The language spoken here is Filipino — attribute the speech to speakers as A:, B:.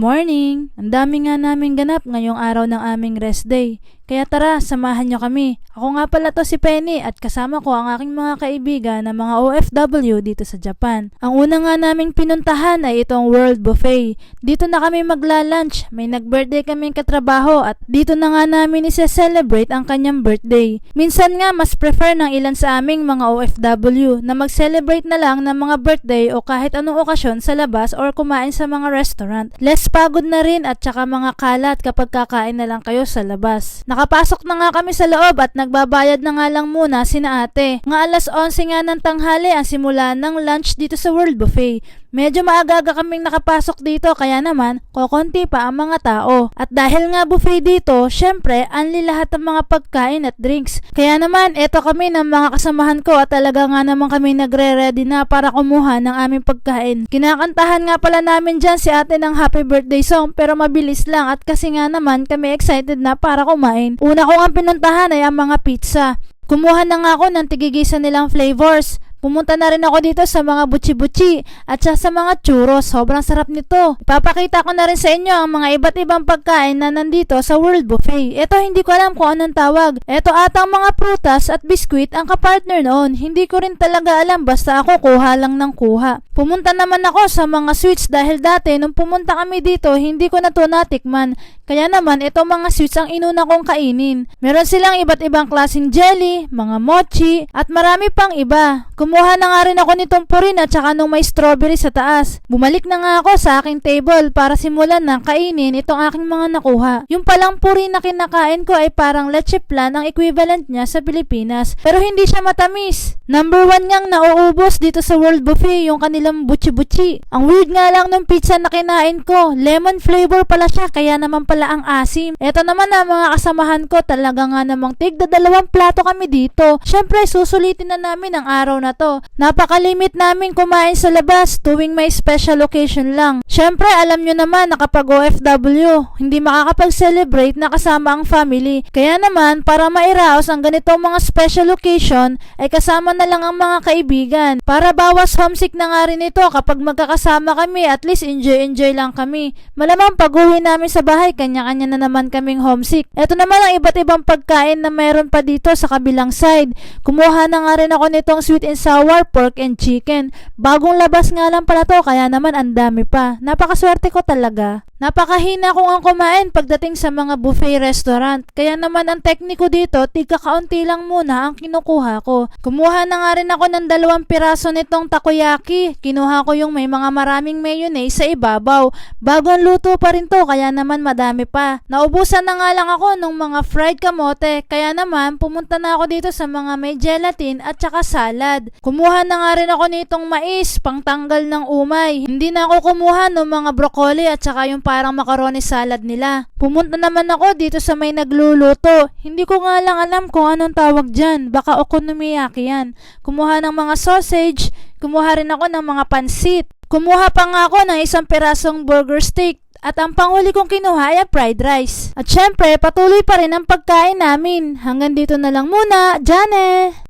A: morning! Ang dami nga naming ganap ngayong araw ng aming rest day. Kaya tara, samahan nyo kami. Ako nga pala to si Penny at kasama ko ang aking mga kaibigan na mga OFW dito sa Japan. Ang una nga naming pinuntahan ay itong World Buffet. Dito na kami magla-lunch. May nag-birthday kaming katrabaho at dito na nga namin isa-celebrate ang kanyang birthday. Minsan nga mas prefer ng ilan sa aming mga OFW na mag-celebrate na lang ng mga birthday o kahit anong okasyon sa labas or kumain sa mga restaurant. Less pagod na rin at saka mga kalat kapag kakain na lang kayo sa labas. Nakapasok na nga kami sa loob at nagbabayad na nga lang muna sina ate. Nga alas 11 nga ng tanghali ang simula ng lunch dito sa World Buffet. Medyo maaga-aga kaming nakapasok dito kaya naman kokonti pa ang mga tao. At dahil nga buffet dito, syempre anli lahat ng mga pagkain at drinks. Kaya naman eto kami ng mga kasamahan ko at talaga nga naman kami nagre-ready na para kumuha ng aming pagkain. Kinakantahan nga pala namin dyan si ate ng happy birthday song pero mabilis lang at kasi nga naman kami excited na para kumain. Una ko nga pinuntahan ay ang mga pizza. Kumuha na nga ako ng tigigisa nilang flavors. Pumunta na rin ako dito sa mga butchi-butchi at sa, mga churros. Sobrang sarap nito. Ipapakita ko na rin sa inyo ang mga iba't ibang pagkain na nandito sa World Buffet. Ito hindi ko alam kung anong tawag. Ito atang mga prutas at biskwit ang kapartner noon. Hindi ko rin talaga alam basta ako kuha lang ng kuha. Pumunta naman ako sa mga sweets dahil dati nung pumunta kami dito hindi ko na to natikman. Kaya naman ito mga sweets ang inuna kong kainin. Meron silang iba't ibang klaseng jelly, mga mochi at marami pang iba. Kumuha na nga rin ako nitong purin at saka nung may strawberry sa taas. Bumalik na nga ako sa aking table para simulan na kainin itong aking mga nakuha. Yung palang purin na kinakain ko ay parang leche plan ang equivalent niya sa Pilipinas. Pero hindi siya matamis. Number one niyang nauubos dito sa World Buffet yung kanilang butchi-butchi. Ang weird nga lang ng pizza na kinain ko. Lemon flavor pala siya kaya naman pala ang asim. Ito naman na mga kasamahan ko talaga nga namang tigda dalawang plato kami dito. Syempre susulitin na namin ang araw na to. Napakalimit namin kumain sa labas tuwing may special occasion lang. Syempre alam nyo naman na kapag OFW, hindi makakapag-celebrate na kasama ang family. Kaya naman para mairaos ang ganitong mga special occasion ay kasama na lang ang mga kaibigan. Para bawas homesick na nga rin ito kapag magkakasama kami at least enjoy-enjoy lang kami. Malamang pag uwi namin sa bahay, kanya-kanya na naman kaming homesick. Ito naman ang iba't ibang pagkain na mayroon pa dito sa kabilang side. Kumuha na nga rin ako nitong sweet and sour pork and chicken. Bagong labas nga lang pala to kaya naman ang dami pa. Napakaswerte ko talaga. Napakahina kong ang kumain pagdating sa mga buffet restaurant. Kaya naman ang tekniko dito, tigka kaunti lang muna ang kinukuha ko. Kumuha na nga rin ako ng dalawang piraso nitong takoyaki. Kinuha ko yung may mga maraming mayonnaise sa ibabaw. Bagong luto pa rin to, kaya naman madami pa. Naubusan na nga lang ako ng mga fried kamote. Kaya naman, pumunta na ako dito sa mga may gelatin at saka salad. Kumuha na nga rin ako nitong mais, pangtanggal ng umay. Hindi na ako kumuha ng mga broccoli at saka yung parang macaroni salad nila. Pumunta naman ako dito sa may nagluluto. Hindi ko nga lang alam kung anong tawag dyan. Baka okonomiyaki yan. Kumuha ng mga sausage. Kumuha rin ako ng mga pansit. Kumuha pa nga ako ng isang perasong burger steak. At ang panghuli kong kinuha ay fried rice. At syempre, patuloy pa rin ang pagkain namin. Hanggang dito na lang muna. Jane!